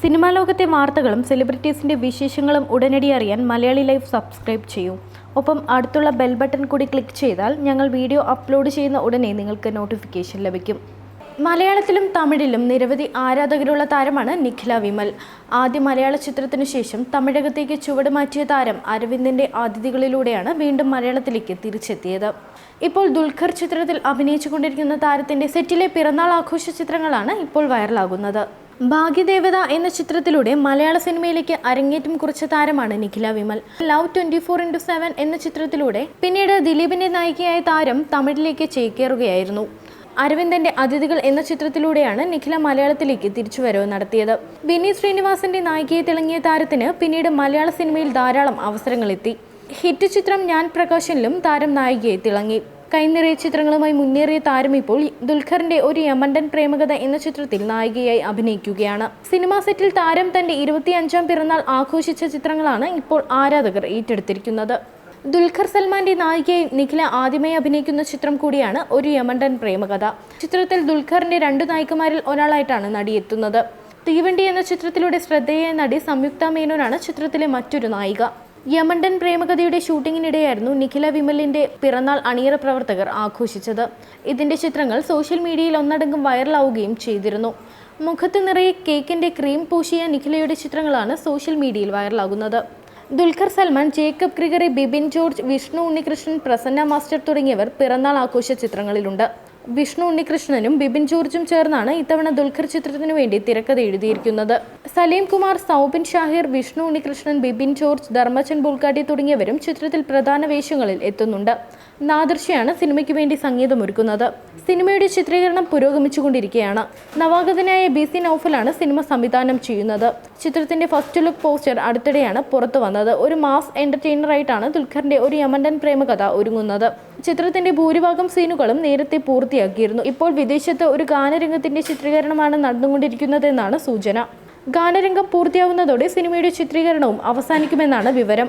Cinema ലോകത്തെ വാർത്തകളും സെലിബ്രിറ്റീസിന്റെ വിശേഷങ്ങളും ഉടനടി അറിയാൻ മലയാളി ലൈഫ് സബ്സ്ക്രൈബ് ചെയ്യൂ. ഒപ്പം അടുത്തുള്ള ബെൽ ബട്ടൺ കൂടി ക്ലിക്ക് ചെയ്താൽ ഞങ്ങൾ വീഡിയോ അപ്ലോഡ് ചെയ്യുന്ന ഉടനെ നിങ്ങൾക്ക് നോട്ടിഫിക്കേഷൻ ലഭിക്കും. മലയാളത്തിലും തമിഴിലും നിരവധി ആരാധകരുള്ള താരമാണ് നിഖില വിമൽ. ആദ്യ മലയാള ചിത്രത്തിനു ശേഷം തമിഴകത്തേക്ക് ചുവട് മാറ്റിയ താരം അരവിന്ദിന്റെ അതിഥികളിലൂടെയാണ് വീണ്ടും മലയാളത്തിലേക്ക് തിരിച്ചെത്തിയത്. ഇപ്പോൾ ദുൽഖർ ചിത്രത്തിൽ അഭിനയിച്ചുകൊണ്ടിരിക്കുന്ന താരത്തിന്റെ സെറ്റിലെ പിറന്നാൾ ആഘോഷ ചിത്രങ്ങളാണ് ഇപ്പോൾ വൈറലാകുന്നത് ഭാഗ്യദേവത എന്ന ചിത്രത്തിലൂടെ മലയാള സിനിമയിലേക്ക് അരങ്ങേറ്റം കുറിച്ച താരമാണ് Nikhila Vimal. Love twenty four into seven എന്ന ചിത്രത്തിലൂടെ പിന്നീട് ദിലീപിന്റെ നായികയായ താരം തമിഴിലേക്ക് ചേക്കേറുകയായിരുന്നു. അരവിന്ദന്റെ അതിഥികൾ എന്ന ചിത്രത്തിലൂടെയാണ് നിഖില മലയാളത്തിലേക്ക് തിരിച്ചുവരവ് നടത്തിയത്. വിനീത് ശ്രീനിവാസന്റെ നായികയെ തിളങ്ങിയ താരത്തിന് പിന്നീട് മലയാള സിനിമയിൽ ധാരാളം അവസരങ്ങളെത്തി ഹിറ്റ് ചിത്രം ഞാൻ പ്രകാശനിലും താരം നായികയെ തിളങ്ങി. കൈനിറയ ചിത്രങ്ങളുമായി മുന്നേറിയ താരം ഇപ്പോൾ ദുൽഖറിന്റെ ഒരു യമണ്ടൻ പ്രേമകഥ എന്ന ചിത്രത്തിൽ നായികയായി അഭിനയിക്കുകയാണ്. സിനിമാ സെറ്റിൽ താരം തന്റെ ഇരുപത്തിയഞ്ചാം പിറന്നാൾ ആഘോഷിച്ച ചിത്രങ്ങളാണ് ഇപ്പോൾ ആരാധകർ ഏറ്റെടുത്തിരിക്കുന്നത്. ദുൽഖർ സൽമാന്റെ നായികയായി നിഖില ആദ്യമായി അഭിനയിക്കുന്ന ചിത്രം കൂടിയാണ് ഒരു യമണ്ടൻ പ്രേമകഥ. ചിത്രത്തിൽ ദുൽഖറിന്റെ രണ്ടു നായികമാരിൽ ഒരാളായിട്ടാണ് നടി എത്തുന്നത് തീവണ്ടി എന്ന ചിത്രത്തിലൂടെ ശ്രദ്ധേയ നടി സംയുക്ത മേനോനാണ് ചിത്രത്തിലെ മറ്റൊരു നായിക. യമണ്ടൻ പ്രേമകഥയുടെ ഷൂട്ടിങ്ങിനിടെയായിരുന്നു നിഖില വിമലിന്റെ പിറന്നാൾ അണിയറ പ്രവർത്തകർ ആഘോഷിച്ചത്. ഇതിന്റെ ചിത്രങ്ങൾ സോഷ്യൽ മീഡിയയിൽ ഒന്നടങ്കം വൈറലാവുകയും ചെയ്തിരുന്നു. മുഖത്ത് നിറയെ കേക്കിന്റെ ക്രീം പൂശിയ നിഖിലയുടെ ചിത്രങ്ങളാണ് സോഷ്യൽ മീഡിയയിൽ വൈറലാകുന്നത്. ദുൽഖർ സൽമാൻ ജേക്കബ് ക്രിഗറി ബിബിൻ ജോർജ് വിഷ്ണു ഉണ്ണികൃഷ്ണൻ പ്രസന്ന മാസ്റ്റർ തുടങ്ങിയവർ പിറന്നാൾ ആഘോഷ ചിത്രങ്ങളിലുണ്ട്. വിഷ്ണു ഉണ്ണികൃഷ്ണനും ബിബിൻ ജോർജും ചേർന്നാണ് ഇത്തവണ ദുൽഖർ ചിത്രത്തിനു വേണ്ടി തിരക്കഥ എഴുതിയിരിക്കുന്നത്. സലീം കുമാർ സൗബിൻ ഷാഹിർ വിഷ്ണു ഉണ്ണികൃഷ്ണൻ ബിബിൻ ജോർജ് ധർമ്മചൻ ബുൾക്കാട്ടി തുടങ്ങിയവരും ചിത്രത്തിൽ പ്രധാന വേഷങ്ങളിൽ എത്തുന്നുണ്ട്. നാദർശയാണ് സിനിമയ്ക്ക് വേണ്ടി സംഗീതമൊരുക്കുന്നത്. സിനിമയുടെ ചിത്രീകരണം പുരോഗമിച്ചുകൊണ്ടിരിക്കുകയാണ്. നവാഗതനായ ബി സി നൌഫലാണ് സിനിമ സംവിധാനം ചെയ്യുന്നത്. ചിത്രത്തിന്റെ ഫസ്റ്റ് ലുക്ക് പോസ്റ്റർ അടുത്തിടെയാണ് പുറത്തു വന്നത്. ഒരു മാസ് എന്റർടൈനറായിട്ടാണ് ദുൽഖറിന്റെ ഒരു യമണ്ടൻ പ്രേമകഥ ഒരുങ്ങുന്നത്. ചിത്രത്തിന്റെ ഭൂരിഭാഗം സീനുകളും നേരത്തെ പൂർത്തിയാക്കിയിരുന്നു. ഇപ്പോൾ വിദേശത്ത് ഒരു ഗാനരംഗത്തിന്റെ ചിത്രീകരണമാണ് നടന്നുകൊണ്ടിരിക്കുന്നതെന്നാണ് സൂചന. ഗാനരംഗം പൂർത്തിയാവുന്നതോടെ സിനിമയുടെ ചിത്രീകരണവും അവസാനിക്കുമെന്നാണ് വിവരം.